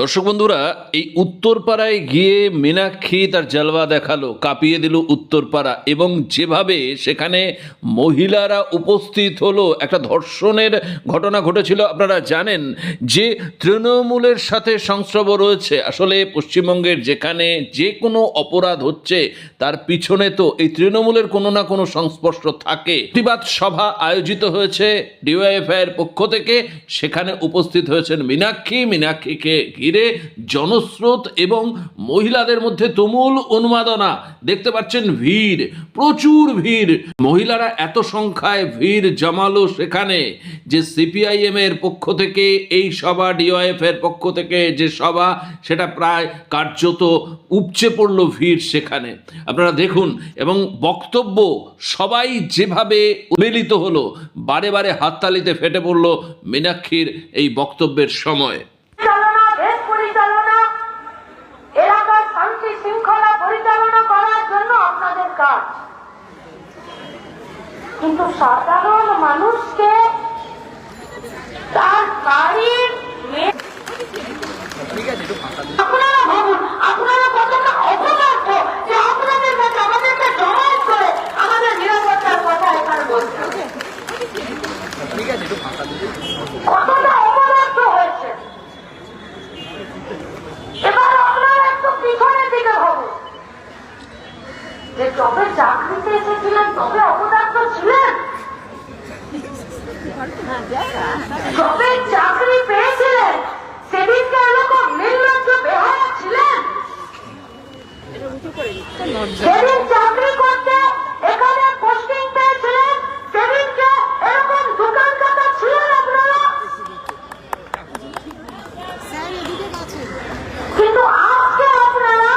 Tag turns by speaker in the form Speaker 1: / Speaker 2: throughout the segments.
Speaker 1: দর্শক বন্ধুরা, এই উত্তরপাড়ায় গিয়ে মীনাক্ষী তার জালওয়া দেখাল, কাঁপিয়ে দিল উত্তরপাড়া এবং যেভাবে সেখানে মহিলারা উপস্থিত হলো, একটা ধর্ষণের ঘটনা ঘটেছিল। আপনারা জানেন যে তৃণমূলের সাথে সংস্রব রয়েছে। আসলে পশ্চিমবঙ্গের যেখানে যে কোনো অপরাধ হচ্ছে, তার পিছনে তো এই তৃণমূলের কোনো না কোনো সংস্পর্শ থাকে। প্রতিবাদ সভা আয়োজিত হয়েছে, ডিওয়াইএফআই এর পক্ষ থেকে। সেখানে উপস্থিত হয়েছেন মীনাক্ষী। মীনাক্ষীকে ঘিরে জনস্রোত এবং মহিলাদের মধ্যে তুমুল উন্মাদনা। দেখতে পাচ্ছেন ভিড়, প্রচুর ভিড়। মহিলারা এত সংখ্যায় ভিড় জমালো সেখানে যে সিপিআইএম এর পক্ষ থেকে, এই সভা ডিওএফ এর পক্ষ থেকে যে সভা, সেটা প্রায় কার্যত উপচে পড়ল ভিড় সেখানে। আপনারা দেখুন, এবং বক্তব্য সবাই যেভাবে উন্মিলিত হলো, বারে বারে হাততালিতে ফেটে পড়ল মীনাক্ষীর এই বক্তব্যের সময়।
Speaker 2: কাজ। কিন্তু সাধারণ মানুষকে তার বাড়ির মে- আপনারা ভাবুন আপনারা কতটা অপদার্থ যে আপনাদের কাছে আমাদেরকে জমায়েত করে আমাদের নিরাপত্তার কথা এখানে বলছেন কতটা অপদার্থ হয়েছে এবার আপনারা একটু পিছনের দিকে ভাবুন যে তবে চাকরিতে এসেছিলেন তবে অপদার্থ ছিলেন। তবে চাকরি পেয়েছিলেন সেদিনকে এরকম নির্লজ্জ বেহারা ছিলেন। সেদিন চাকরি করতে এখানে পোস্টিং পেয়েছিলেন সেদিনকে এরকম দোকান কাটা ছিলেন আপনারা কিন্তু আজকে আপনারা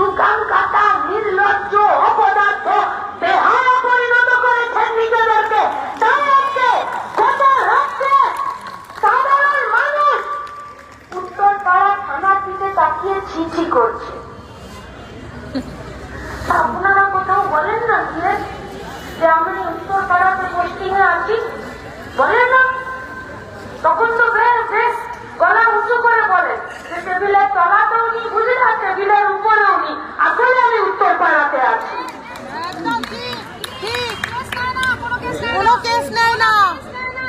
Speaker 2: দোকান কাটা নির্লজ্জ অপদার্থ বেহায়া পরিণত করেছেন নিজেদেরকে তাই আজকে গোটা রাজ্যে সাধারণ মানুষ উত্তর পাড়া থানার দিকে তাকিয়ে ছিছি করছে আপনারা কোথাও বলেন না গিয়ে যে আমি উত্তর পাড়াতে পোস্টিং এ আছি বলেন না তখন তো বেশ বেশ গলা উঁচু করে বলে যে টেবিলের তলাতেও উনি বুঝি না টেবিলের উপরে উনি আসলে আমি উত্তর পাড়াতে আছি
Speaker 3: একদম ঠিক ঠিক কেস নেয় না কোনো কেস নেয় কোনো কেস নেয় না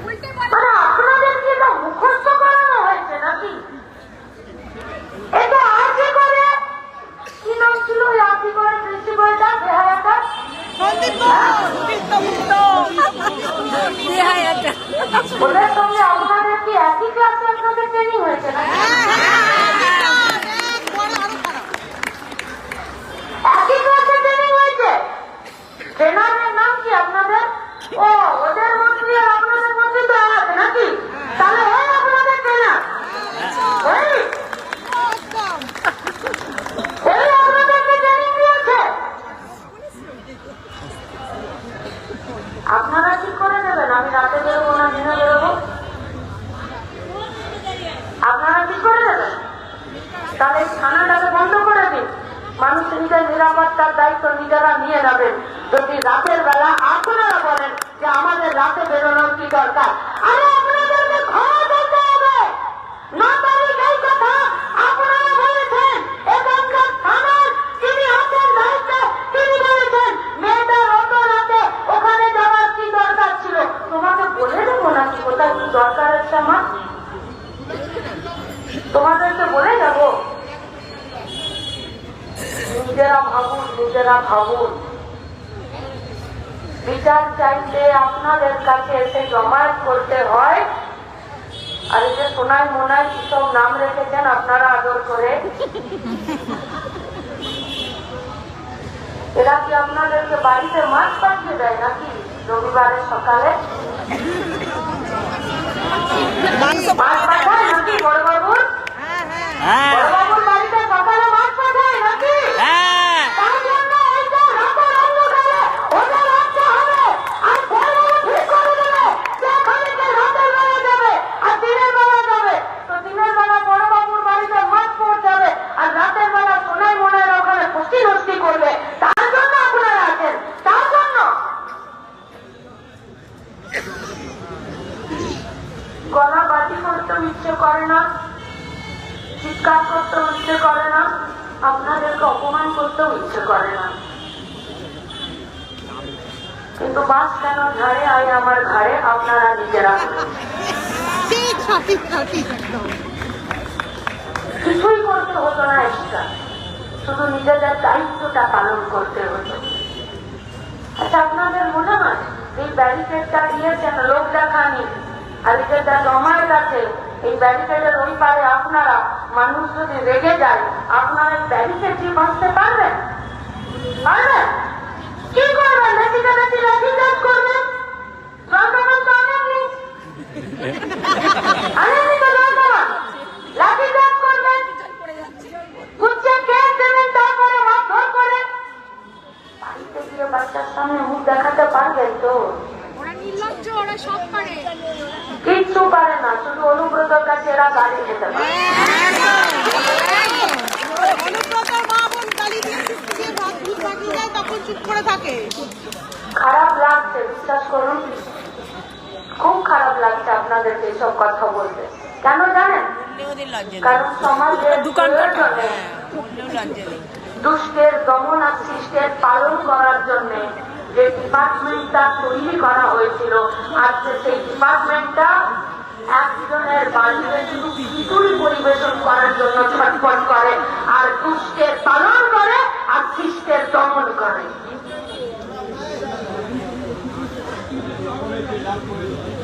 Speaker 3: উল্টে পাল্টে
Speaker 2: মানে আপনাদের কি এটা মুখস্থ করানো হয়েছে নাকি এটা আজকে করে কি নাম ছিল ওই আজকে করে প্রিন্সিপালটা বেহায়াটা
Speaker 3: সন্দীপ মুক্ত
Speaker 2: ওদের সঙ্গে আপনাদের কি একই ক্লাসে আপনাদের ট্রেনিং নাম কি আপনাদের? ও ওদের মন্ত্রী আর আপনাদের মন্ত্রী তো এক নাকি তাহলে হয় আপনাদের ট্রেনার হয় এই আপনাদেরকে ট্রেনিং দিয়েছে আপনারা কি করে দেবেন আমি রাতে বেরোবো না দিনে বেরোবো আপনারা কি করে দেবেন তাহলে এই থানাটাকে বন্ধ করে দিন মানুষ নিজের তার দায়িত্ব নিজেরা নিয়ে নেবেন। যদি রাতের বেলা আপনারা বলেন যে আমাদের রাতে বেরোনোর কি দরকার? আরে আপনাদেরকে ঘরে করতে হবে! ন তারিখ এই কথা আপনারা বলেছেন এখানকার থানার যিনি আছেন দায়িত্বে তিনি বলেছেন মেয়েটার অত রাতে ওখানে যাওয়ার কি দরকার ছিল তোমাকে বলে দেবো নাকি কোথায় কি দরকার আছে আমার তোমাদেরকে বলে যাব নিজেরা ভাবুন নিজেরা ভাবুন। বিচার চাইতে আপনাদের কাছে এসে জমায়েত করতে হয়। আর এই যে সোনাই মোনাই কিসব নাম রেখেছেন, আপনারা আদর করে। এরা কি আপনাদেরকে বাড়িতে মাছ পাঠিয়ে দেয় নাকি রবিবারের সকালে? মাছ পাঠায় নাকি বড়বাবুর বড়বাবুর বাড়িতে সকালে মাছ পাঠায় নাকি তার জন্য এই যে রাতের অন্ধকারে ওদের রাখতে হবে। আর বড়বাবু ঠিক করে দেবে যে এখানে কে রাতের বেলা যাবে আর দিনের বেলা যাবে। তো দিনের বেলা বড়বাবুর বাড়িতে মাছ পৌঁছাবে আর রাতের বেলা সোনাই মোনাইয়ের ওখানে কুস্তি নস্তি করবে তার জন্য আপনারা আছেন তার জন্য গলা বাতি করতে ইচ্ছে না চিৎকার করতেও ইচ্ছে করে না আপনাদেরকে অপমান ইচ্ছে করে না। কিন্তু বাস কেন ঝাড়ে? আয় আমার ঘাড়ে, আপনারা নিজেরা। কিছুই করতে হতো না এক্সট্রা। শুধু নিজেদের দায়িত্বটা পালন করতে হতো। আচ্ছা আপনাদের মনে হয় এই ব্যারিকেডটা দিয়েছেন লোক দেখানি? আর এই যে কাছে এই ব্যারিকেডের ওই পারে আপনারা মানুষ যদি রেগে যায়, আপনারা ব্যারিকেড দিয়ে বাঁচতে পারবেন? কি করবেন বেশিটা বেশি লাঠি চার্জ করবেন জনগণ তো আনেননি আনেননি তো জনগণ লাঠি চার্জ করবেন কুচ্ছে কেস দেবেন তারপরে মারধর করে। বাড়িতে গিয়ে বাচ্চার সামনে মুখ দেখাতে পারবেন তো?
Speaker 3: ওরা নির্লজ্জ ওরা সব পারে।
Speaker 2: কিচ্ছু পারে না শুধু অনুব্রতর কাছে এরা গাড়ি খেতে পারে
Speaker 3: অনুব্রতর মা বোন গালি দিয়ে দিয়ে ভাত দুধ লাগিয়ে দেয় তখন চুপ করে থাকে।
Speaker 2: খারাপ লাগছে বিশ্বাস করুন। খুব খারাপ লাগছে আপনাদেরকে এসব কথা বলতে। কেন জানেন? কারণ সমাজের দুষ্টের দমন আর সৃষ্টের পালন করার জন্য যে ডিপার্টমেন্টটা তৈরি করা হয়েছিল আজকে সেই ডিপার্টমেন্টটা একজনের বাড়িতে শুধু পরিবেশন করার জন্য ছটফট করে আর দুষ্টের পালন করে আর সৃষ্টের দমন করে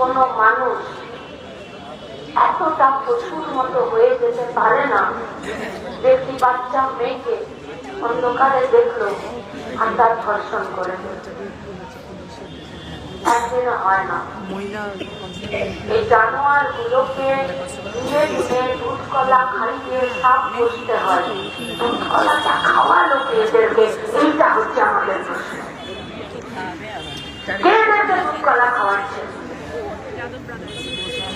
Speaker 4: কোনো
Speaker 2: মানুষ এতটা পশুর মতো হয়ে যেতে পারে না। একটি বাচ্চা মেয়েকে অন্ধকারে দেখল আর তার ধর্ষণ করে। একদিনে হয় না। এই সাপ বসতে হয়। হচ্ছে আমাদের দুধ কলা খাওয়াচ্ছে?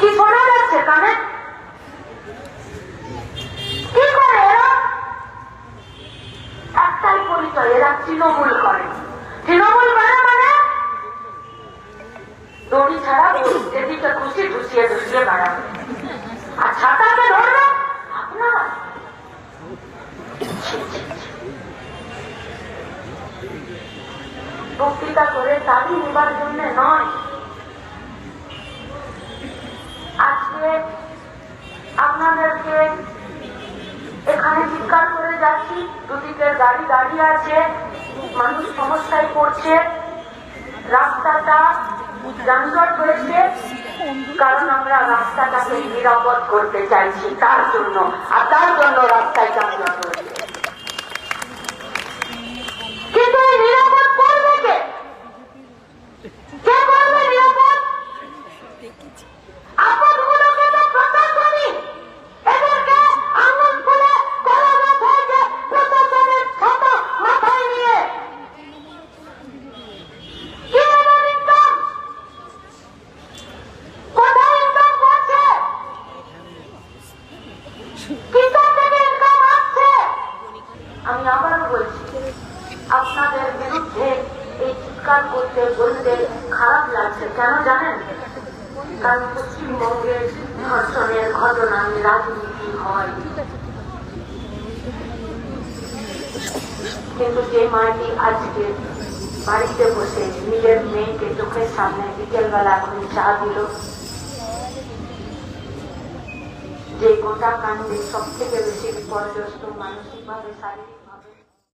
Speaker 2: কি শোনা যাচ্ছে কানে? কি করে এরা? একটাই পরিচয়, এরা তৃণমূল করে। তৃণমূল করে মানে? দড়ি ছাড়া যেদিকে খুশি ঢুসিয়ে ঢুসিয়ে বেড়াবে। আর ছাতাকে ধরবে? আপনারা? বক্তৃতা করে দাবি নেবার জন্য নয়। আজকে আপনাদেরকে এখানে চিৎকার করে যাচ্ছি। দুদিকের গাড়ি দাঁড়িয়ে আছে, মানুষ সমস্যায় পড়ছে। রাস্তাটা যানজট হয়েছে, কারণ আমরা রাস্তাটাকে নিরাপদ করতে চাইছি, তার জন্য। আর তার জন্য রাস্তায় যানজট করতে বলতে খারাপ লাগছে। কেন জানেন? কারণ পশ্চিমবঙ্গের ধর্ষণের ঘটনায় রাজনীতি হয়। কিন্তু যে মাটি আজকে বাড়িতে বসে নিজের মেয়েকে চোখের সামনে বিকেলবেলা এখন চা দিল, যে গোটা কাণ্ডে সব থেকে বেশি বিপর্যস্ত মানসিকভাবে, শারীরিক